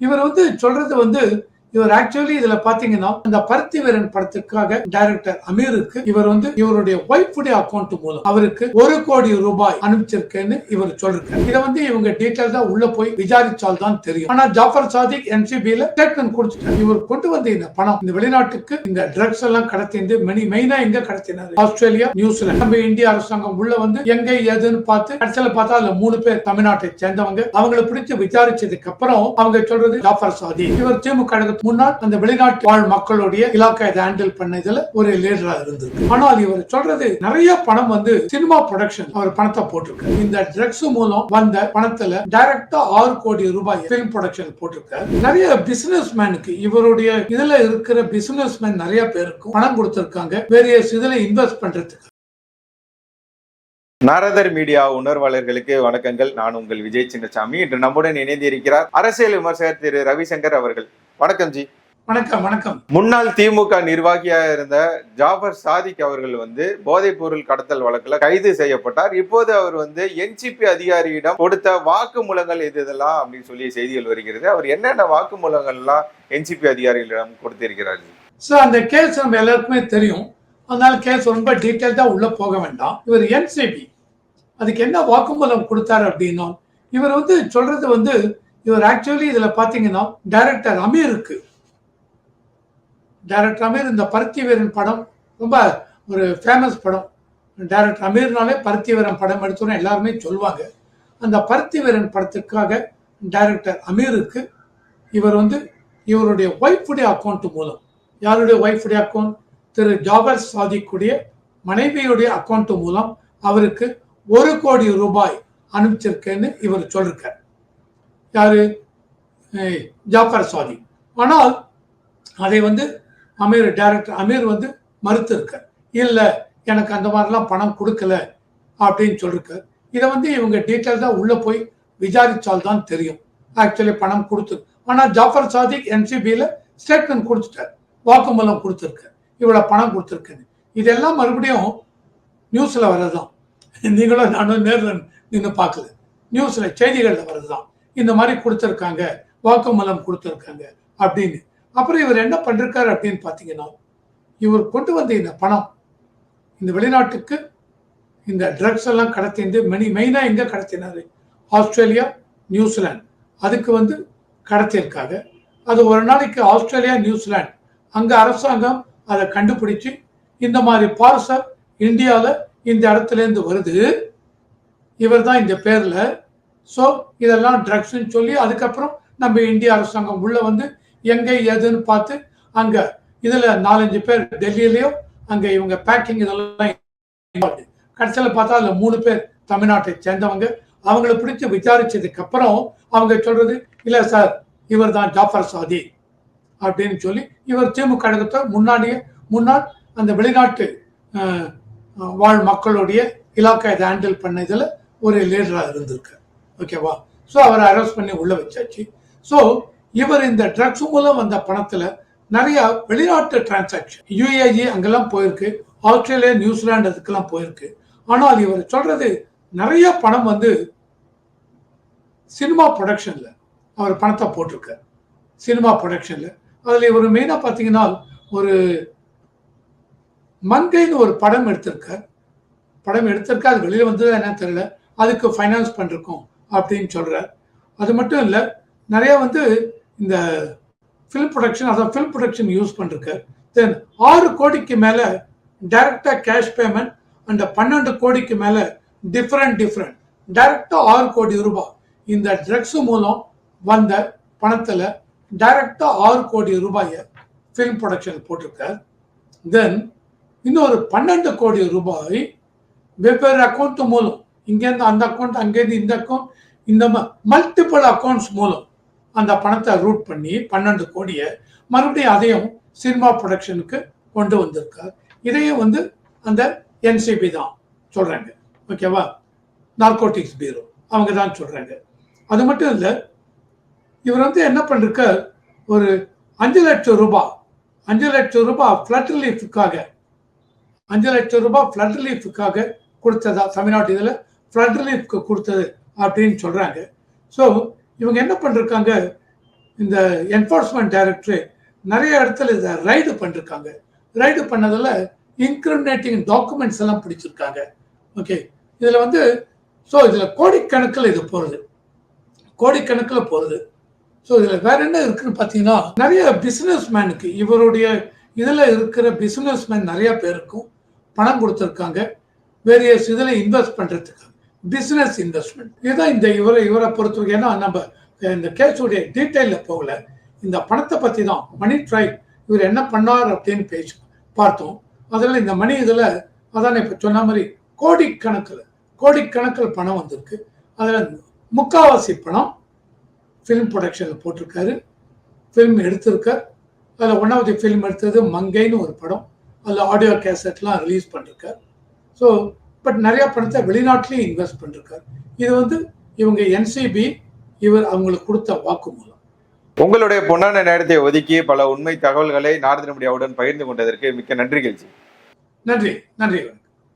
இவர் வந்து சொல்றது வந்து இவர் ஆக்சுவலி இதுல பாத்தீங்கன்னா இந்த பருத்தி வீரன் படத்துக்காக டைரக்டர் அமீருக்கு இவர் வந்து இவருடைய ஒய்ஃபுடைய அக்கௌண்ட் மூலம் அவருக்கு ஒரு கோடி ரூபாய் அனுப்பிச்சிருக்கேன்னு இவர் சொல்றாரு. இதை வந்து இவங்க டீட்டெயில்ஸா உள்ள போய் விசாரிச்சால் தான் தெரியும். ஆனா ஜாஃபர் சாதிக் என்சிபியில ஸ்டேட்மெண்ட் கொடுத்துட்டார். இவர் கொண்டு வந்த இந்த பணம் இந்த வெளிநாட்டுக்கு இந்த ட்ரக்ஸ் எல்லாம் கடத்திந்து மெனி மெயினா எங்க கடத்தினாரு. ஆஸ்திரேலியா நியூசிலாந்து நம்ம இந்திய அரசாங்கம் உள்ள வந்து எங்க ஏதுன்னு பார்த்து கடைசியில பார்த்தா அதுல மூணு பேர் தமிழ்நாட்டை சேர்ந்தவங்க. அவங்கள பிடிச்சு விசாரிச்சதுக்கு அப்புறம் அவங்க சொல்றது ஜாஃபர் சாதி இவர் திமுக முன்னாள் அந்த வெளிநாட்டு வாழ் மக்களுடைய இலாக்கா இதை ஹேண்டில் பண்ணதுல ஒரு லீடரா இருந்தது ஆனால் இவர் சொல்றது நிறைய பணம் வந்து சினிமா ப்ரொடக்ஷன் அவர் பணத்தை போட்டிருக்காரு. இந்த ட்ரக்ஸ் மூலம் வந்த பணத்துல டைரக்டா ஆறு கோடி ரூபாய் பிலிம் ப்ரொடக்ஷன் போட்டிருக்காரு. நிறைய பிசினஸ் மேனுக்கு இவருடைய இதுல இருக்கிற பிசினஸ் மேன் நிறைய பேருக்கு பணம் கொடுத்திருக்காங்க. வேரியஸ் இதுல இன்வெஸ்ட் பண்றதுக்கு. நாரதர் மீடியா உணர்வாளர்களுக்கு வணக்கங்கள். நான் உங்கள் விஜய் சின்னசாமி. இன்று நம்முடன் இணைந்திருக்கிறார் அரசியல் விமர்சகர் திரு ரவிசங்கர் அவர்கள். வணக்கம் ஜி. வணக்கம் வணக்கம். முன்னாள் திமுக நிர்வாகியா இருந்த ஜாஃபர் சாதிக் அவர்கள் வந்து போதைப் பொருள் கடத்தல் வழக்குல கைது செய்யப்பட்டார். இப்போது அவர் வந்து என்சிபி அதிகாரியிடம் கொடுத்த வாக்குமூலங்கள் எது இதெல்லாம் அப்படின்னு சொல்லி செய்திகள் வருகிறது. அவர் என்னென்ன வாக்குமூலங்கள்லாம் என்சிபி அதிகாரிகளிடம் கொடுத்திருக்கிறார்? ஸோ அந்த கேஸ் நம்ம எல்லாருக்குமே தெரியும். அதனால கேஸ் ரொம்ப டீட்டெயில்டாக உள்ள போக வேண்டாம். இவர் என்சிபி அதுக்கு என்ன வாக்குமூலம் கொடுத்தாரு அப்படின்னா இவர் வந்து சொல்றது வந்து இவர் ஆக்சுவலி இதுல பாத்தீங்கன்னா டைரக்டர் அமீருக்கு. டைரக்டர் அமீர் இந்த பருத்தி வீரன் படம் ரொம்ப ஒரு ஃபேமஸ் படம். டைரக்டர் அமீர்னாலே பருத்தி வீரன் படம் எடுத்தோன்னு எல்லாருமே சொல்லுவாங்க அந்த பருத்தி வீரன் படத்துக்காக டைரக்டர் அமீருக்கு இவர் வந்து இவருடைய ஒய்ஃபுடைய அக்கௌண்ட் மூலம் யாருடைய ஒய்ஃபுடைய அக்கௌண்ட் திரு ஜாபர் சாதிக்குடைய மனைவியுடைய அக்கௌண்ட் மூலம் அவருக்கு ஒரு கோடி ரூபாய் அனுப்பிச்சிருக்கேன்னு இவர் சொல்லிருக்கார். யாரு? ஜாஃபர் சாதி. ஆனால் அதை வந்து அமீர் டைரக்டர் அமீர் வந்து மறுத்திருக்கார். இல்லை எனக்கு அந்த மாதிரிலாம் பணம் கொடுக்கல அப்படின்னு சொல்லிருக்கார். இதை வந்து இவங்க டீட்டெயில்ஸாக உள்ளே போய் விசாரித்தால் தான் தெரியும். ஆக்சுவலி பணம் கொடுத்து ஆனால் ஜாஃபர் சாதிக் என்சிபியில் ஸ்டேட்மெண்ட் கொடுத்துட்டார். வாக்குமூலம் கொடுத்துருக்கார். இவ்வளோ பணம் கொடுத்துருக்குன்னு. இதெல்லாம் மறுபடியும் நியூஸில் வர்றதுதான். நீங்களும் நானும் நேரில் நின்று பார்க்கல. நியூஸில் செய்திகளில் வர்றதுதான். இந்த மாதிரி கொடுத்துருக்காங்க வாக்குமூலம் கொடுத்துருக்காங்க அப்படின்னு. அப்புறம் இவர் என்ன பண்ணிருக்காரு அப்படின்னு பார்த்தீங்கன்னா இவர் கொண்டு வந்த இந்த பணம் இந்த வெளிநாட்டுக்கு இந்த ட்ரக்ஸ் எல்லாம் கடத்திந்து மெனி மெயினாக எங்கே கடத்தினார்? Australia New Zealand. அதுக்கு வந்து கடத்தியிருக்காங்க. அது ஒரு நாளைக்கு ஆஸ்திரேலியா நியூசிலாந்து. அங்கே அரசாங்கம் அதை கண்டுபிடிச்சு இந்த மாதிரி பார்சல் இந்தியாவில் இந்த இடத்துலேருந்து வருது. இவர் தான் இந்த பேரில் ஸோ இதெல்லாம் ட்ரக்ஸ்ன்னு சொல்லி அதுக்கப்புறம் நம்ம இந்திய அரசாங்கம் உள்ள வந்து எங்கே ஏதுன்னு பார்த்து அங்கே இதில் நாலஞ்சு பேர் டெல்லியிலையோ அங்கே இவங்க பேக்கிங் இதெல்லாம் கடைசியில் பார்த்தா அதில் மூணு பேர் தமிழ்நாட்டை சேர்ந்தவங்க. அவங்கள பிடிச்சு விசாரிச்சதுக்கு அப்புறம் அவங்க சொல்றது இல்லை சார் இவர் தான் ஜாஃபர் சாதி. அப்படின்னு சொல்லி இவர் திமுக கழகத்தை முன்னாடியே முன்னாள் அந்த வெளிநாட்டு வாழ் மக்களுடைய இலாக்கா இதை ஹேண்டில் பண்ணதில் ஒரு லீடராக இருந்திருக்கார். ஓகேவா ஸோ அவரை அரெஸ்ட் பண்ணி உள்ளே வச்சாச்சு. ஸோ இவர் இந்த ட்ரக்ஸ் மூலம் வந்த பணத்தில் நிறைய வெளிநாட்டு டிரான்சாக்ஷன் யூஏஇ அங்கெல்லாம் போயிருக்கு. ஆஸ்திரேலியா நியூசிலாந்து அதுக்கெல்லாம் போயிருக்கு. ஆனால் இவர் சொல்றது நிறைய பணம் வந்து சினிமா ப்ரொடக்ஷனில் அவர் பணத்தை போட்டிருக்கார். சினிமா ப்ரொடக்ஷனில் அதில் இவர் மெயினாக பார்த்தீங்கன்னா ஒரு மங்கைன்னு ஒரு படம் எடுத்திருக்கார். படம் எடுத்திருக்கா அது வெளியில் வந்ததா என்னன்னு தெரியல. அதுக்கு ஃபைனான்ஸ் பண்ணிருக்கோம். அப்படின்னு சொல்கிறார் அது மட்டும் இல்லை நிறைய வந்து இந்த ஃபில்ம் ப்ரொடக்ஷன் அதான் ஃபில்ம் ப்ரொடக்ஷன் யூஸ் பண்ணிருக்கார். தென் ஆறு கோடிக்கு மேலே டைரக்டாக கேஷ் பேமெண்ட் அந்த பன்னெண்டு கோடிக்கு மேலே டிஃப்ரெண்ட் டிஃப்ரெண்ட் டைரக்டாக ஆறு கோடி ரூபாய். இந்த ட்ரக்ஸ் மூலம் வந்த பணத்தில் டைரக்டாக ஆறு கோடி ரூபாயை ஃபில்ம் ப்ரொடக்ஷன் போட்டிருக்கார். தென் இன்னொரு பன்னெண்டு கோடி ரூபாய் வெவ்வேறு அக்கௌண்ட் மூலம் இங்கேருந்து அந்த அக்கௌண்ட் அங்கேருந்து இந்த அக்கௌண்ட் இந்த மல்டிபிள் அக்கௌண்ட்ஸ் மூலம் அந்த பணத்தை ரூட் பண்ணி பன்னெண்டு கோடியை மறுபடியும் அதையும் சினிமா ப்ரொடக்ஷனுக்கு கொண்டு வந்திருக்கார். இதையும் வந்து அந்த என்சிபி தான் சொல்கிறாங்க ஓகேவா நார்கோட்டிக்ஸ் பீரோ அவங்க தான் சொல்கிறாங்க அது மட்டும் இல்லை இவர் வந்து என்ன பண்ணிருக்கார்? ஒரு அஞ்சு லட்சம் ரூபாய் அஞ்சு லட்சம் ரூபாய் ஃப்ளட் ரிலீஃபுக்காக அஞ்சு லட்சம் ரூபாய் ஃப்ளட் ரிலீஃபுக்காக கொடுத்ததா தமிழ்நாட்டு இதில் ஃப்ளட் ரிலீஃப்க்கு கொடுத்தது அப்படின்னு சொல்கிறாங்க ஸோ இவங்க என்ன பண்ணிருக்காங்க? இந்த என்ஃபோர்ஸ்மெண்ட் டைரக்டர் நிறைய இடத்துல இதை ரைடு பண்ணிருக்காங்க. ரைடு பண்ணதில் இன்க்ரிமினேட்டிங் டாக்குமெண்ட்ஸ் எல்லாம் பிடிச்சிருக்காங்க. ஓகே இதில் வந்து ஸோ இதில் கோடிக்கணக்கில் இது போகிறது கோடிக்கணக்கில் போகிறது ஸோ இதில் வேற என்ன இருக்குன்னு பார்த்தீங்கன்னா நிறைய பிஸ்னஸ் மேனுக்கு இவருடைய இதில் இருக்கிற பிஸ்னஸ் மேன் நிறைய பேருக்கும் பணம் கொடுத்துருக்காங்க. வேரியஸ் இதில் இன்வெஸ்ட் பண்ணுறதுக்காக பிஸ்னஸ் இன்வெஸ்ட்மெண்ட் இதுதான் இந்த இவரை இவரை பொறுத்தவரைக்கும் ஏன்னா நம்ம இந்த கேஸுடைய டீட்டெயிலில் போகல. இந்த பணத்தை பற்றி தான் மணி ட்ரை இவர் என்ன பண்ணார் அப்படின்னு பேசி பார்த்தோம். அதில் இந்த மணி இதில் அதான் இப்போ சொன்ன மாதிரி கோடிக்கணக்கில் கோடிக்கணக்கில் பணம் வந்திருக்கு. அதில் முக்காவாசி பணம் ஃபிலிம் ப்ரொடக்ஷனில் போட்டிருக்காரு. ஃபிலிம் எடுத்திருக்கார். அதில் ஒன்றாவது ஃபிலிம் எடுத்தது மங்கைன்னு ஒரு படம். அதில் ஆடியோ கேசட்லாம் ரிலீஸ் பண்ணியிருக்கார் ஸோ பட் நிறைய பணத்தை வெளிநாட்டிலையும் இன்வெஸ்ட் பண்ணிருக்கார். இது வந்து இவங்க என்சிபி இவர் அவங்களுக்கு கொடுத்த வாக்குமூலம். உங்களுடைய பொன்னான நேரத்தை ஒதுக்கி பல உண்மை தகவல்களை நாரத மீடியாவுடன் பகிர்ந்து கொண்டதற்கு மிக்க நன்றிகள் நன்றி நன்றி